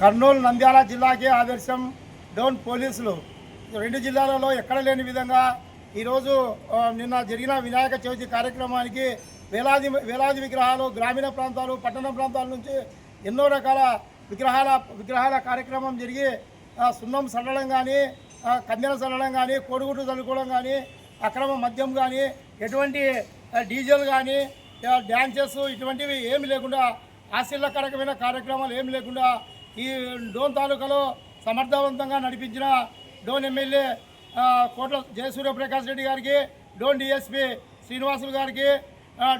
కర్నూలు నంద్యాల జిల్లాకే ఆదర్శం. డౌన్ పోలీసులు. రెండు జిల్లాలలో ఎక్కడ లేని విధంగా ఈరోజు నిన్న జరిగిన వినాయక చవితి కార్యక్రమానికి వేలాది వేలాది విగ్రహాలు గ్రామీణ ప్రాంతాలు పట్టణ ప్రాంతాల నుంచి ఎన్నో రకాల విగ్రహాల విగ్రహాల కార్యక్రమం జరిగి సున్నం చల్లడం కానీ కందెన చల్లడం కానీ కోడిగుడ్డు చల్లుకోవడం కానీ అక్రమ మద్యం కానీ ఎటువంటి డీజిల్ కానీ డ్యాన్సెస్ ఇటువంటివి ఏమి లేకుండా ఆశీర్వకరకమైన కార్యక్రమాలు ఏమి లేకుండా ఈ డోన్ తాలూకాలో సమర్థవంతంగా నడిపించిన డోన్ ఎమ్మెల్యే ఆ, కోట్ల జయసూర్యప్రకాష్ రెడ్డి గారికి డోన్ డిఎస్పి శ్రీనివాసులు గారికి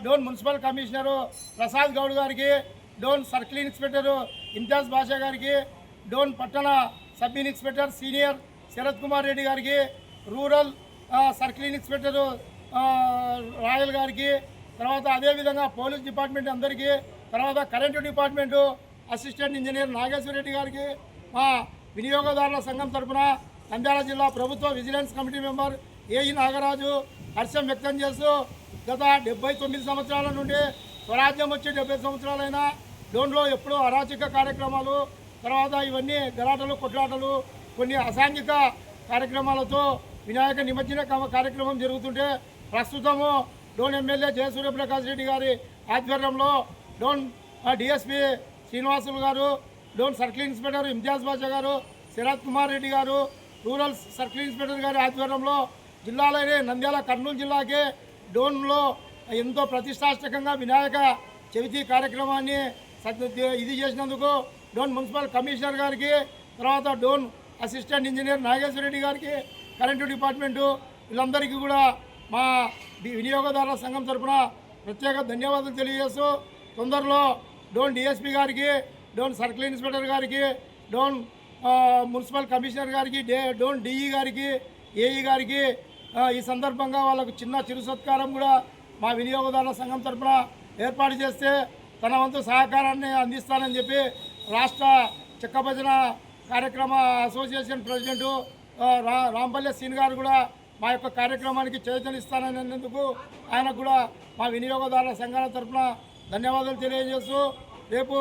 డోన్ మున్సిపల్ కమిషనరు ప్రసాద్ గౌడ్ గారికి డోన్ సర్కిల్ ఇన్స్పెక్టరు ఇంతియాజ్ బాషా గారికి డోన్ పట్టణ sub inspector senior Sarath Kumar Reddy గారికి రూరల్ సర్కిల్ ఇన్స్పెక్టరు రాయల్ గారికి తర్వాత అదేవిధంగా పోలీస్ డిపార్ట్మెంట్ అందరికీ తర్వాత current department assistant engineer Nageswara Reddy గారికి మా వినియోగదారుల సంఘం తరపున నంద్యాల జిల్లా ప్రభుత్వ vigilance committee member AE Nagaraju హర్షం వ్యక్తం చేస్తూ గత డెబ్బై తొమ్మిది సంవత్సరాల నుండి స్వరాజ్యం వచ్చి డెబ్బై సంవత్సరాలైనా డోన్లో ఎప్పుడూ అరాచక కార్యక్రమాలు తర్వాత ఇవన్నీ గలాటలు కొట్లాటలు కొన్ని అసాంఘిక కార్యక్రమాలతో వినాయక నిమజ్జన కార్యక్రమం జరుగుతుంటే ప్రస్తుతము డోన్ ఎమ్మెల్యే జయసూర్యప్రకాష్ రెడ్డి గారి ఆధ్వర్యంలో డోన్ డిఎస్పీ శ్రీనివాసులు గారు డోన్ సర్కిల్ ఇన్స్పెక్టర్ ఇంతియాజ్ బాషా గారు శరత్ కుమార్ రెడ్డి గారు రూరల్ సర్కిల్ ఇన్స్పెక్టర్ గారి ఆధ్వర్యంలో జిల్లాలోనే నంద్యాల కర్నూలు జిల్లాకే డోన్లో ఎంతో ప్రతిష్టాత్మకంగా వినాయక చవితి కార్యక్రమాన్ని ఇది చేసినందుకు డోన్ మున్సిపల్ కమిషనర్ గారికి తర్వాత డోన్ అసిస్టెంట్ ఇంజనీర్ నాగేశ్వర రెడ్డి గారికి కరెంటు డిపార్ట్మెంటు వీళ్ళందరికీ కూడా మా వినియోగదారుల సంఘం తరపున ప్రత్యేక ధన్యవాదాలు తెలియజేస్తూ తొందరలో డోన్ డిఎస్పీ గారికి డోన్ సర్కిల్ ఇన్స్పెక్టర్ గారికి డోన్ మున్సిపల్ కమిషనర్ గారికి డే డోన్ డిఈ గారికి ఏఈ గారికి ఈ సందర్భంగా వాళ్ళకు చిన్న చిరు సత్కారం కూడా మా వినియోగదారుల సంఘం తరపున ఏర్పాటు చేస్తే తన వంతు సహకారాన్ని అందిస్తానని చెప్పి రాష్ట్ర చెక్క భజన కార్యక్రమ అసోసియేషన్ ప్రెసిడెంట్ రా రాంపల్లె సీన్ గారు కూడా మా యొక్క కార్యక్రమానికి చైతన్యస్తానన్నందుకు ఆయనకు కూడా మా వినియోగదారుల సంఘాల తరపున ధన్యవాదాలు తెలియజేస్తూ రేపు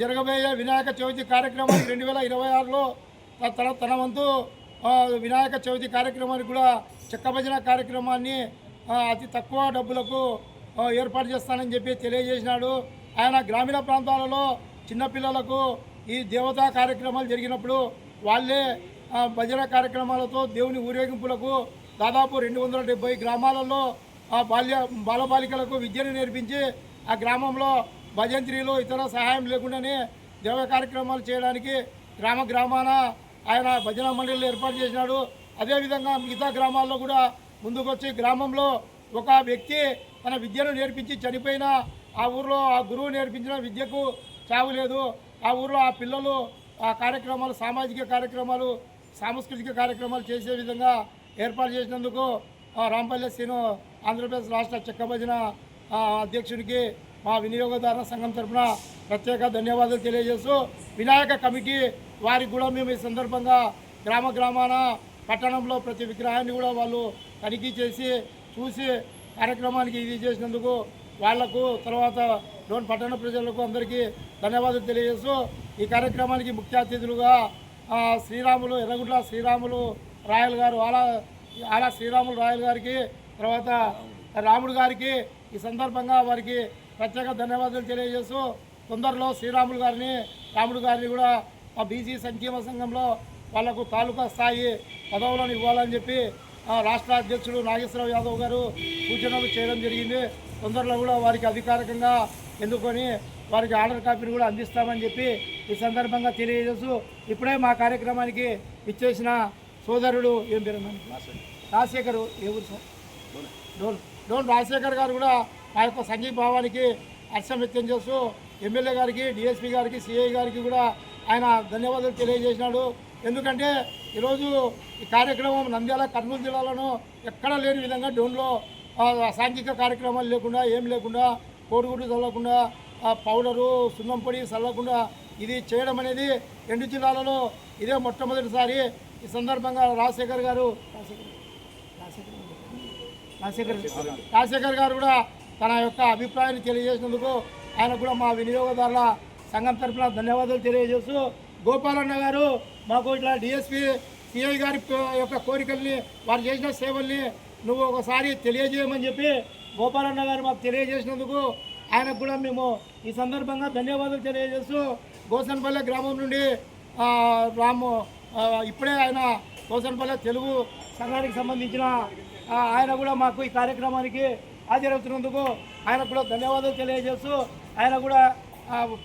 జరగబోయే వినాయక చవితి కార్యక్రమానికి రెండు వేల ఇరవై ఆరులో తన తన వంతు వినాయక చవితి కార్యక్రమానికి కూడా చెక్క భజన కార్యక్రమాన్ని అతి తక్కువ డబ్బులకు ఏర్పాటు చేస్తానని చెప్పి తెలియజేసినాడు. ఆయన గ్రామీణ ప్రాంతాలలో చిన్నపిల్లలకు ఈ దేవతా కార్యక్రమాలు జరిగినప్పుడు వాళ్ళే భజన కార్యక్రమాలతో దేవుని ఊరేగింపులకు దాదాపు రెండు వందల డెబ్బై గ్రామాలలో బాల్య బాలబాలికలకు విద్యను నేర్పించి ఆ గ్రామంలో భజంత్రీలు ఇతర సహాయం లేకుండానే దేవ కార్యక్రమాలు చేయడానికి గ్రామ గ్రామాన ఆయన భజన మండలిని ఏర్పాటు చేసినాడు. అదేవిధంగా మిగతా గ్రామాల్లో కూడా ముందుకొచ్చి గ్రామంలో ఒక వ్యక్తి తన విద్యను నేర్పించి చనిపోయిన ఆ ఊర్లో ఆ గురువు నేర్పించిన విద్యకు చావు లేదు. ఆ ఊర్లో ఆ పిల్లలు ఆ కార్యక్రమాలు సామాజిక కార్యక్రమాలు సాంస్కృతిక కార్యక్రమాలు చేసే విధంగా ఏర్పాటు చేసినందుకు రాంపల్లి శ్రీను ఆంధ్రప్రదేశ్ రాష్ట్ర చెక్క భజన అధ్యక్షుడికి మా వినియోగదారుల సంఘం తరఫున ప్రత్యేక ధన్యవాదాలు తెలియజేస్తూ వినాయక కమిటీ వారికి కూడా మేము ఈ సందర్భంగా గ్రామ గ్రామాన పట్టణంలో ప్రతి విగ్రహాన్ని కూడా వాళ్ళు తనిఖీ చేసి చూసి కార్యక్రమానికి ఇది చేసినందుకు వాళ్ళకు తర్వాత లోన్ పట్టణ ప్రజలకు అందరికీ ధన్యవాదాలు తెలియజేస్తూ ఈ కార్యక్రమానికి ముఖ్య అతిథులుగా శ్రీరాములు ఎర్రగుడ్ల శ్రీరాములు రాయల్ గారు ఆలా ఆలా శ్రీరాములు రాయల్ గారికి తర్వాత రాముడు గారికి ఈ సందర్భంగా వారికి ప్రత్యేక ధన్యవాదాలు తెలియజేస్తూ తొందరలో శ్రీరాములు గారిని రాముడు గారిని కూడా మా బీసీ సంక్షేమ సంఘంలో వాళ్ళకు తాలూకా స్థాయి పదవులను ఇవ్వాలని చెప్పి ఆ, రాష్ట్ర అధ్యక్షుడు నాగేశ్వరరావు యాదవ్ గారు సూచనలు చేయడం జరిగింది. తొందరలో కూడా వారికి అధికారికంగా ఎన్నుకొని వారికి ఆర్డర్ కాపీని కూడా అందిస్తామని చెప్పి ఈ సందర్భంగా తెలియజేస్తూ ఇప్పుడే మా కార్యక్రమానికి ఇచ్చేసిన సోదరుడు ఏం పేరు? రాజశేఖర్ ఏ ఊరు సార్? డోన్ డోన్ రాజశేఖర్ గారు కూడా మా యొక్క సంఘీభావానికి హర్షం వ్యక్తం చేస్తూ ఎమ్మెల్యే గారికి డిఎస్పీ గారికి సిఐ గారికి కూడా ఆయన ధన్యవాదాలు తెలియజేసినాడు. ఎందుకంటే ఈరోజు ఈ కార్యక్రమం నంద్యాల కర్నూలు జిల్లాలోనూ ఎక్కడా లేని విధంగా డోన్లో సాంఘిక కార్యక్రమాలు లేకుండా ఏం లేకుండా కోడిగుడ్డు చల్లకుండా పౌడరు సున్నం పొడి చల్లకుండా ఇది చేయడం అనేది రెండు జిల్లాలలో ఇదే మొట్టమొదటిసారి. ఈ సందర్భంగా రాజశేఖర్ గారు రాజశేఖర్ రాజశేఖర్ రాజశేఖర్ గారు కూడా తన యొక్క అభిప్రాయాన్ని తెలియజేసినందుకు ఆయన కూడా మా వినియోగదారుల సంఘం తరఫున ధన్యవాదాలు తెలియజేస్తూ గోపాలన్న గారు మాకు ఇట్లా డిఎస్పి సిఐ గారి యొక్క కోరికల్ని వారు చేసిన సేవల్ని నువ్వు ఒకసారి తెలియజేయమని చెప్పి గోపాలన్న గారు మాకు తెలియజేసినందుకు ఆయనకు కూడా మేము ఈ సందర్భంగా ధన్యవాదాలు తెలియజేస్తూ గోసన్పల్లె గ్రామం నుండి రాము ఇప్పుడే ఆయన గోసన్పల్లె తెలుగు సంఘానికి సంబంధించిన ఆయన కూడా మాకు ఈ కార్యక్రమానికి హాజరవుతున్నందుకు ఆయనకు కూడా ధన్యవాదాలు తెలియజేస్తూ ఆయన కూడా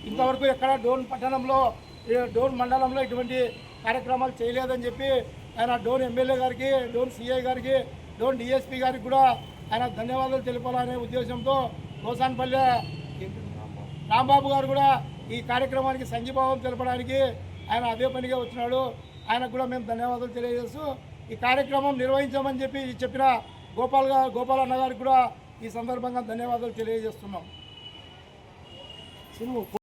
ఇంతవరకు ఎక్కడ డోన్ పట్టణంలో డోన్ మండలంలో ఇటువంటి కార్యక్రమాలు చేయలేదని చెప్పి ఆయన డోన్ ఎమ్మెల్యే గారికి డోన్ సిఐ గారికి డోన్ డిఎస్పీ గారికి కూడా ఆయన ధన్యవాదాలు తెలపాలనే ఉద్దేశంతో గోసాన్పల్లె రాంబాబు గారు కూడా ఈ కార్యక్రమానికి సంఘీభావం తెలపడానికి ఆయన అదే పనిగా వచ్చినాడు. ఆయనకు కూడా మేము ధన్యవాదాలు తెలియజేస్తూ ఈ కార్యక్రమం నిర్వహించామని చెప్పి చెప్పిన గోపాల్ గోపాల్ అన్న గారికి కూడా ఈ సందర్భంగా ధన్యవాదాలు తెలియజేస్తున్నాం.